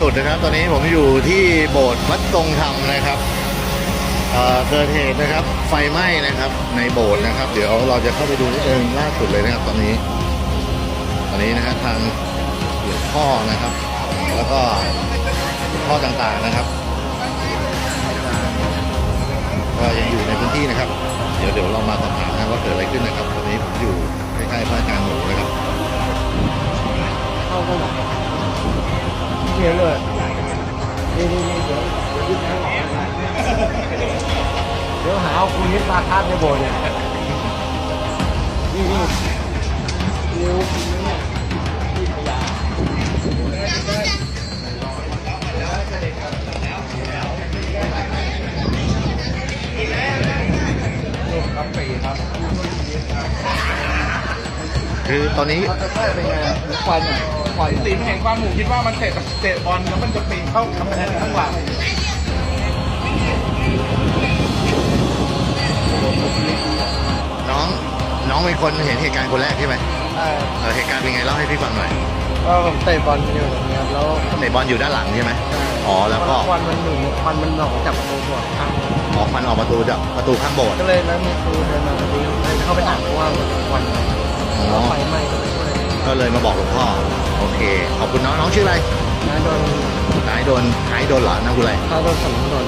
สุดนะครับ ตอนนี้ผมอยู่ที่โบสถ์วัดทรงธรรมนะครับเอ่อเกิดเหตุนะครับ ไฟไหม้นะครับ ในโบสถ์นะครับ เดี๋ยวเราจะเข้าไปดูนิดนึงล่าสุดเลยนะครับ ตอนนี้ ตอนนี้นะครับทางหลวงพ่อนะครับ แล้วก็หลวงพ่อต่างๆนะครับก็ยังอยู่ในพื้นที่นะครับ เดี๋ยวเดี๋ยวเรามาสอบถามนะว่าเกิดอะไรขึ้นนะครับ ตอนนี้ผมอยู่ใกล้ๆพระอาจารย์หมูนะครับเข้าก็หม เยอะเลยนี่นี่นี่เดี๋ยวเดี๋ยวหาเอาคุณนิดมาคาดในโบสถ์เนี่ยนี่นี่นิ้วคุณเนี่ยที่พยาคือตอนนี้เขาจะใช่เป็นไงควันอะควันตีมเห็นความหมูคิดว่ามันเตะเตะบอลแล้วมันจะปีนเข้ากำแพงข้างหลังน้องน้องเป็นคนเห็นเหตุการณ์คนแรกใช่ไหมใช่เออเหตุการณ์เป็นไงเล่าให้พี่ฟังหน่อยก็ผมเตะบอลอยู่อย่างเงี้ยแล้วเตะบอลอยู่ด้านหลังใช่ไหมอ๋อแล้วก็ควันมันหนุนควันมันออกจากประตูหัวข้างออกควันออกประตูจากประตูข้างโบสถ์ก็เลยแล้วมีครูเดินมาดูเลยเข้าไปถามว่าควันอ๋ แล้วอไฟไหม้ก็เลยช่วยก็เลยมาบอกหลวงพ่อ โอเค ขอบคุณน้องน้องชื่ออะไรนะโดนนายโดนนายโดนเหรอนะคุณอะไรถ้าโดนสำนักโดน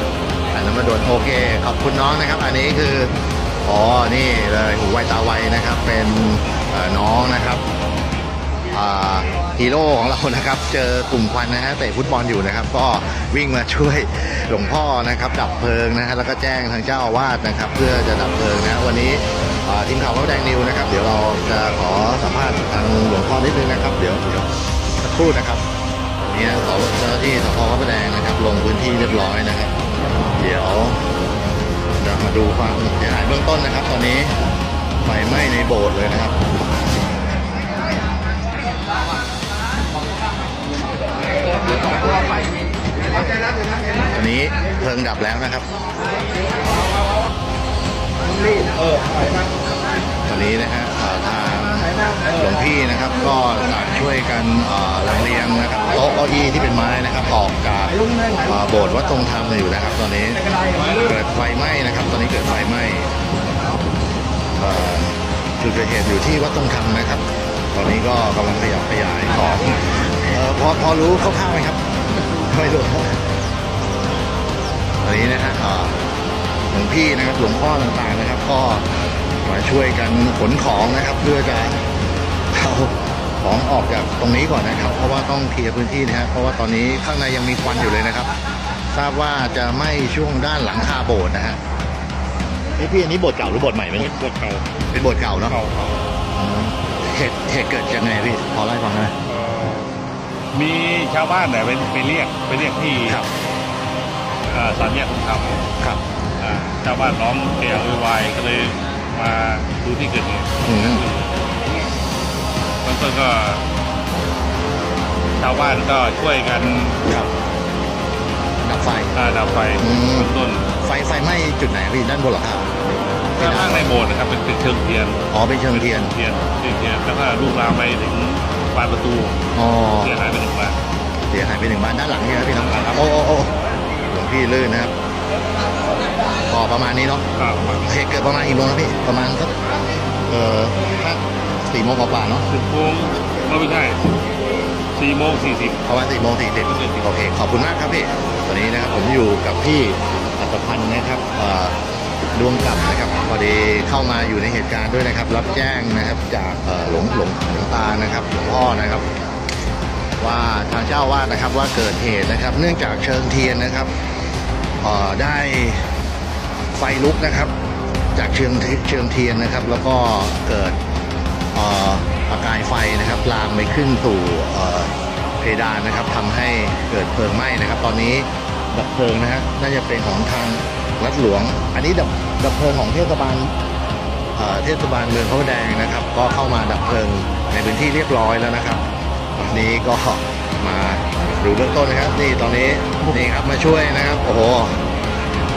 อันนั้นมาโดนโอเค ขอบคุณน้องนะครับ อันนี้คือ อ๋อ นี่เลยหูไวตาไวนะครับ เป็นเอ่อน้องนะครับอ่าฮีโร่ของเรานะครับ เจอกลุ่มควันนะฮะเตะฟุตบอลอยู่นะครับ ก็วิ่งมาช่วยหลวงพ่อนะครับ ดับเพลิงนะฮะแล้วก็แจ้งทางเจ้าอาวาสนะครับ เพื่อจะดับเพลิงนะวันนี้อ่า ทีมข่าวพระแดงนิวนะครับ เดี๋ยวเราจะขอสัมภาษณ์ทางหลวงพ่อนิดนึงนะครับ เดี๋ยวเดี๋ยวสักครู่นะครับเนี่ยเขาเจ้าที่สพพระแดงนะครับ ลงพื้นที่เรียบร้อยนะครับ เดี๋ยวจะมาดูความเสียหายเบื้องต้นนะครับ ตอนนี้ไฟไหม้ในโบสถ์เลยนะครับตอนนี้เพลิงดับแล้วนะครับ ตอนนี้นะฮะทางหลวงพี่นะครับก็ต่างช่วยกันเอ่อลำเลียงนะครับโต๊ะเก้าอี้ที่เป็นไม้นะครับออกจากโบสถ์วัดทรงธรรมอยู่นะครับ ตอนนี้เกิดไฟไหม้นะครับ ตอนนี้เกิดไฟไหม้จุดเกิดเหตุอยู่ที่วัดทรงธรรมนะครับ ตอนนี้ก็กำลังขยับขยายของพอพอรู้คร่าวๆไหมครับไม่รู้ตอนนี้นะฮะ หลวงพี่นะครับหลวงพ่อต่างๆนะครับ ก็มาช่วยกันขนของนะครับ เพื่อจะเอาของออกจากตรงนี้ก่อนนะครับ เพราะว่าต้องเคลียร์พื้นที่นะฮะเพราะว่าตอนนี้ข้างในยังมีควันอยู่เลยนะครับ ทราบว่าจะไหม้ช่วงด้านหลังคาโบสถ์นะฮะไอยพี่อันนี้โบสถ์เก่าหรือโบสถ์ใหม่ไหมเนี่ยปวดเข่าเป็นโบสถ์เก่าเนาะเข่าเข่าอืมเหตุเหตุเกิดยังไงพี่พอเล่าให้ฟังได้ไหม เอ่อมีชาวบ้านเนี่ยไปไปเรียกไปเรียกที่ครับ เอ่อสามแยกคุณธรรมครับอ่า ชาวบ้านร้องเกลียววายก็เลยมาดูที่เกิดเหตุอืมแล้วก็ก็ ชาวบ้านก็ช่วยกันครับดับไฟ อ่าดับไฟอืม เบื้องต้นไฟไฟไหม้จุดไหนพี่ด้านบนเหรอครับข้างล่างในโบสถ์นะครับเป็นตึกเชิงเทียนอ๋อเป็นเชิงเทียนเทียนเทียนเทียนแล้วก็ลูกลามไปถึงบานประตูอ๋อเสียหายไปหนึ่งบาน เสียหายไปหนึ่งบ้านด้านหลังนี่ครับพี่น้องโอ้โอ้โอ้หลวงพี่ลื่นนะครับ ก็ประมาณนี้เนาะก็ประมาณเหตุเกิดประมาณกี่โมงนะพี่ประมาณสักเอ่อห้าสี่โมงกว่าๆเนาะสิบโมงก็ไม่ใช่สี่โมงสี่สิบ ประมาณสี่โมงสี่สิบโอเคขอบคุณมากครับพี่ตอนนี้นะครับผมอยู่กับพี่อัตพันธ์นะครับเอ่อดวงกลับนะครับพอดีเข้ามาอยู่ในเหตุการณ์ด้วยนะครับ รับแจ้งนะครับจากเอ่อหลวงหลวงหลวงตานะครับหลวงพ่อนะครับ ว่าทางเจ้าอาวาดนะครับว่าเกิดเหตุนะครับ เนื่องจากเชิงเทียนนะครับเอ่อ ได้ไฟลุกนะครับ จากเชิงเชิงเทียนนะครับ แล้วก็เกิดอ่อประกายไฟนะครับลามไปขึ้นสู่เพดานนะครับทำให้เกิดเพลิงไหม้นะครับ ตอนนี้ดับเพลิงนะฮะน่าจะเป็นของทางรัฐหลวง อันนี้ดับดับเพลิงของเทศบาลเทศบาลเมืองพระประแดงนะครับ ก็เข้ามาดับเพลิงในพื้นที่เรียบร้อยแล้วนะครับ วันนี้ก็มา ดูเบื้องต้นนะครับนี่ตอนนี้นี่ครับมาช่วยนะครับโอ้โห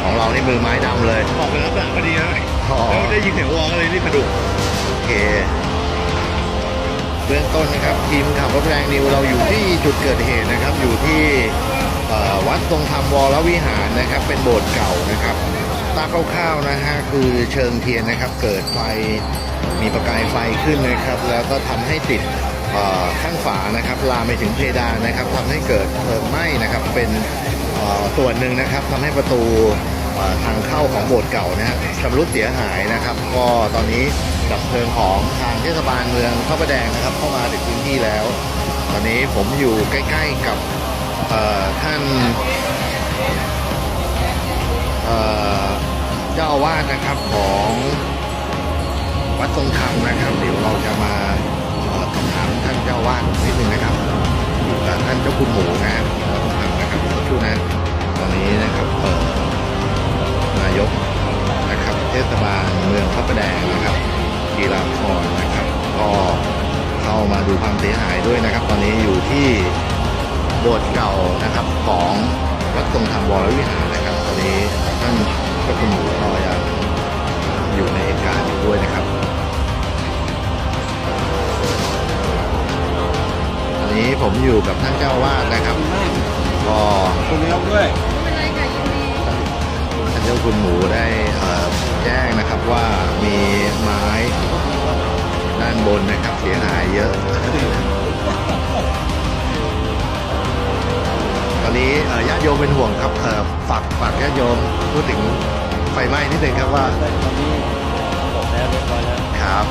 ของเรานี่มือไม้ดำเลยออกไปรับหลังพอดีเลยอ๋อแล้วได้ยินเสียงวอลก็เลยรีบกระดูกโอเคเบื้องต้นนะครับทีมขับรถแรงนิวเราอยู่ที่จุดเกิดเหตุนะครับ อยู่ที่เอ่อวัดทรงธรรมวรวิหารนะครับ เป็นโบสถ์เก่านะครับตามคร่าวๆนะฮะคือเชิงเทียนนะครับ เกิดไฟมีประกายไฟขึ้นนะครับ แล้วก็ทำให้ติดเอ่อ ข้างฝานะครับลามไปถึงเพดานนะครับทำให้เกิดเพลิงไหม้นะครับ เป็นส่วนหนึ่งนะครับทำให้ประตูทางเข้าของโบสถ์เก่านะฮะชำรุดเสียหายนะครับ ก็ตอนนี้ดับเพลิงของทางเทศบาลเมืองพระประแดงนะครับ เข้ามาถึงพื้นที่แล้ว ตอนนี้ผมอยู่ใกล้ๆกับท่านเอ่อเจ้าอาวาสนะครับของวัดทรงธรรมนะครับ เดี๋ยวเราจะมา เจ้าอาวาสนิดนึงนะครับอยู่กับท่านเจ้าคุณหมูนะครับวัดทรงธรรมนะครับสักครู่นตอนนี้นะครับเอ่อนายกนะครับเทศบาลเมืองพระประแดงนะครับกีฬาพรนะครับก็เข้ามาดูความเสียหายด้วยนะครับ ตอนนี้อยู่ที่โบสถ์เก่านะครับของวัดทรงธรรมวรวิหารนะครับ ตอนนี้ท่านเจ้าคุณหมูก็ยังอยู่ในเหตุการณ์อยู่ด้วยนะครับ นนี้ผมอยู่กับท่านเจ้าอาวาสนะครับก็คุณนายกด้วยท่านเจ้าคุณหมูได้เอ่อแจ้งนะครับว่ามีไม้ด้านบนนะครับเสียหายเยอะ ตอนนี้เอ่อญาติโยมเป็นห่วงครับเอ่อฝากฝากญาติโยมพูดถึงไฟไหม้นิดนึงครับว่าตอนนี้จบแล้วเรียบร้อยแล้วครับ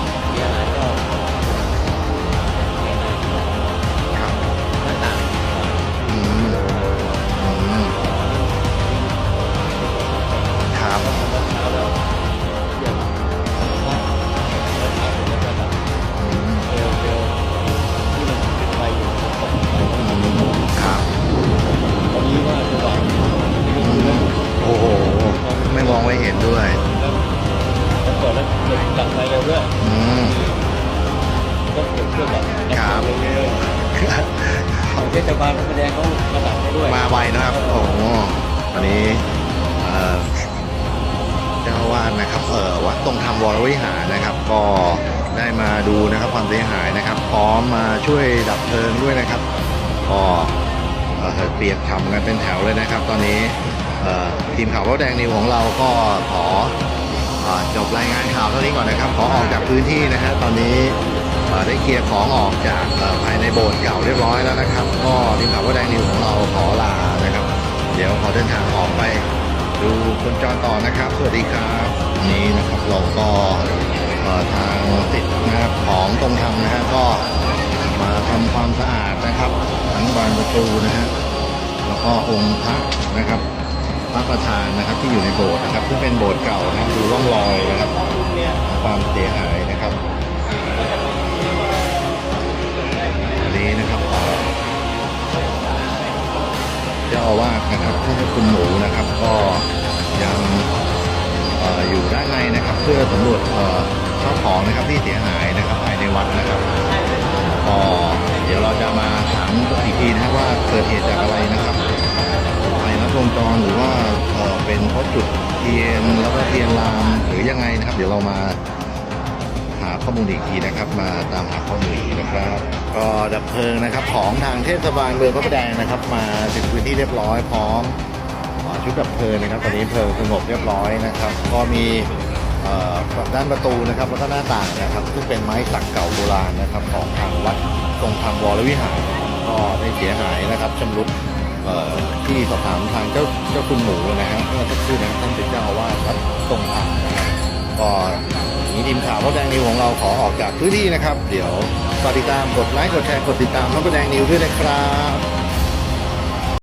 บาลพระประแดงเขามาดับให้ด้วยมาไวนะครับ โอ้โหวันนี้เอ่อเจ้าอาวาสนะครับเออวัดตรงธรรมวรวิหารนะครับ ก็ได้มาดูนะครับความเสียหายนะครับ พร้อมมาช่วยดับเพลิงด้วยนะครับก็เอ่อเปียกฉ่ำกันเป็นแถวเลยนะครับ ตอนนี้เอ่อทีมข่าวรถแดงนิวของเราก็ขอเอ่อจบรายงานข่าวเท่านี้ก่อนนะครับ ขอออกจากพื้นที่นะฮะตอนนี้เอ่อ ได้เคลียร์ของออกจากภายในโบสถ์เก่าเรียบร้อยแล้วนะครับ ก็ทีมข่าวรถแดงนิวของเราขอลานะครับ เดี๋ยวขอเดินทางออกไปดูคนจรต่อนะครับ สวัสดีครับนี้นะครับเราก็ทางติดนะครับของตรงธรรมนะฮะก็มาทำความสะอาดนะครับทั้งบานประตูนะฮะแล้วก็องค์พระนะครับพระประธานนะครับที่อยู่ในโบสถ์นะครับซึ่งเป็นโบสถ์เก่านะครับดูร่องรอย พื่อสำรวจเข้าของนะครับที่เสียหายนะครับภายในวัดนะครับก็เดี๋ยวเราจะมาถามอีกทีนะครับว่าเกิดเหตุจากอะไรนะครับไฟลัดวงจรหรือว่าเป็นเพราะจุดเทียนแล้วก็เทียนลามหรือยังไงนะครับ เดี๋ยวเรามาหาข้อมูลอีกทีนะครับ มาตามหาข้อมูลอีกนะครับ ก็ดับเพลิงนะครับของทางเทศบาลเมืองพระประแดงนะครับ มาถึงพื้นที่เรียบร้อยพร้อมชุดดับเพลิงนะครับ ตอนนี้เพลิงสงบเรียบร้อยนะครับ ก็มี เอ่อด้านประตูนะครับแล้วก็หน้าต่างนะครับซึ่งเป็นไม้สักเก่าโบราณนะครับของทางวัดตรงทางวรวิหารก็ได้เสียหายนะครับชำรุดเอ่อที่สอบถามทางเจ้าเจ้าคุณหมูนะฮะเมื่อสักครู่นะท่านเป็นเจ้าอาวาสวัดตรงทางนะครับก็อย่างนี้ทีมข่าวพระแดงนิวของเราขอออกจากพื้นที่นะครับ เดี๋ยวฝากติดตามกดไลค์กดแชร์กดติดตามพระแดงนิวด้วยนะครับ